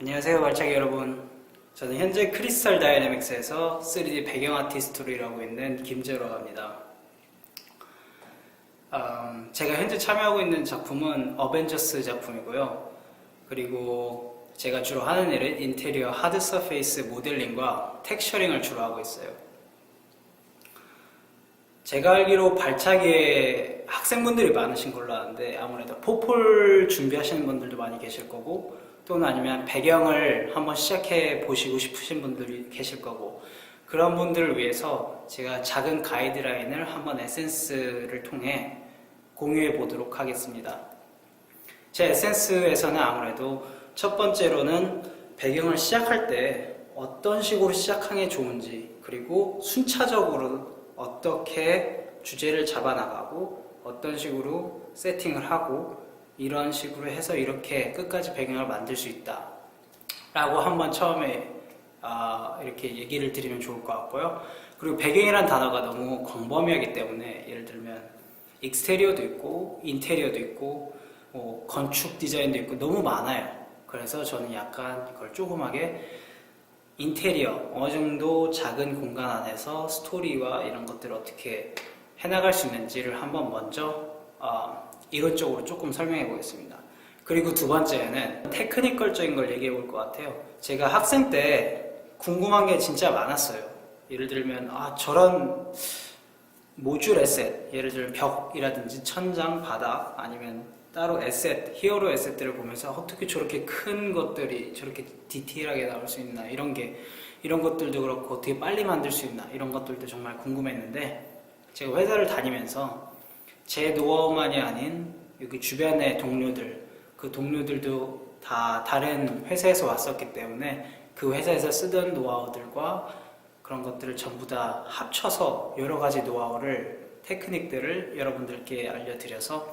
안녕하세요 발차기 여러분. 저는 현재 크리스탈 다이내믹스에서 3D 배경 아티스트로 일하고 있는 김재로라고 합니다. 음, 제가 현재 참여하고 있는 작품은 어벤져스 작품이고요. 그리고 제가 주로 하는 일은 인테리어 하드 서페이스 모델링과 텍스처링을 주로 하고 있어요. 제가 알기로 발차기에 학생분들이 많으신 걸로 아는데 아무래도 포폴 준비하시는 분들도 많이 계실 거고 또는 아니면 배경을 한번 시작해 보시고 싶으신 분들이 계실 거고 그런 분들을 위해서 제가 작은 가이드라인을 한번 에센스를 통해 공유해 보도록 하겠습니다. 제 에센스에서는 아무래도 첫 번째로는 배경을 시작할 때 어떤 식으로 시작하는 게 좋은지 그리고 순차적으로 어떻게 주제를 잡아나가고 어떤 식으로 세팅을 하고 이런 식으로 해서 이렇게 끝까지 배경을 만들 수 있다 라고 한번 처음에 아, 이렇게 얘기를 드리면 좋을 것 같고요. 그리고 배경이란 단어가 너무 광범위하기 때문에 예를 들면 익스테리어도 있고 인테리어도 있고 뭐 건축 디자인도 있고 너무 많아요. 그래서 저는 약간 이걸 조그맣게 인테리어 어느 정도 작은 공간 안에서 스토리와 이런 것들을 어떻게 해나갈 수 있는지를 한번 먼저 어, 이론적으로 조금 설명해 보겠습니다. 그리고 두 번째는 테크니컬적인 걸 얘기해 볼 것 같아요. 제가 학생 때 궁금한 게 진짜 많았어요. 예를 들면 아 저런 모듈 에셋, 예를 들면 벽이라든지 천장, 바닥 아니면 따로 에셋, 히어로 에셋들을 보면서 어떻게 저렇게 큰 것들이 저렇게 디테일하게 나올 수 있나 이런 게 이런 것들도 그렇고 어떻게 빨리 만들 수 있나 이런 것들도 정말 궁금했는데 제가 회사를 다니면서 제 노하우만이 아닌 여기 주변의 동료들 그 동료들도 다 다른 회사에서 왔었기 때문에 그 회사에서 쓰던 노하우들과 그런 것들을 전부 다 합쳐서 여러 가지 노하우를 테크닉들을 여러분들께 알려드려서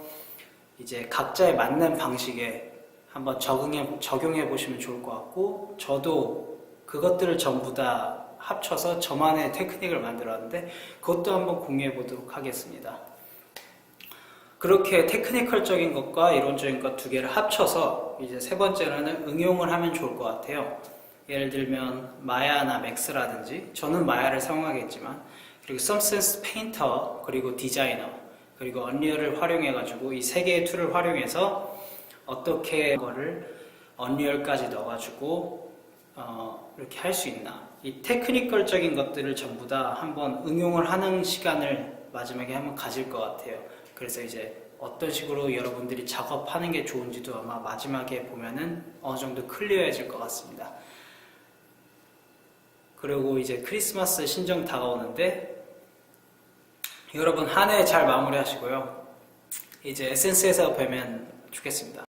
이제 각자에 맞는 방식에 한번 적응해 적용해 보시면 좋을 것 같고 저도 그것들을 전부 다 합쳐서 저만의 테크닉을 만들었는데 그것도 한번 공유해 보도록 하겠습니다. 그렇게 테크니컬적인 것과 이론적인 것 두 개를 합쳐서 이제 세 번째로는 응용을 하면 좋을 것 같아요. 예를 들면 마야나 맥스라든지 저는 마야를 사용하겠지만 그리고 썸센스 페인터 그리고 디자이너 그리고 언리얼을 활용해 가지고 이 세 개의 툴을 활용해서 어떻게 거를 언리얼까지 넣어가지고 어, 이렇게 할 수 있나 이 테크니컬적인 것들을 전부 다 한번 응용을 하는 시간을 마지막에 한번 가질 것 같아요. 그래서 이제 어떤 식으로 여러분들이 작업하는 게 좋은지도 아마 마지막에 보면은 어느 정도 클리어해질 것 같습니다. 그리고 이제 크리스마스 신정 다가오는데 여러분 한 해 잘 마무리하시고요. 이제 에센스에서 뵈면 좋겠습니다.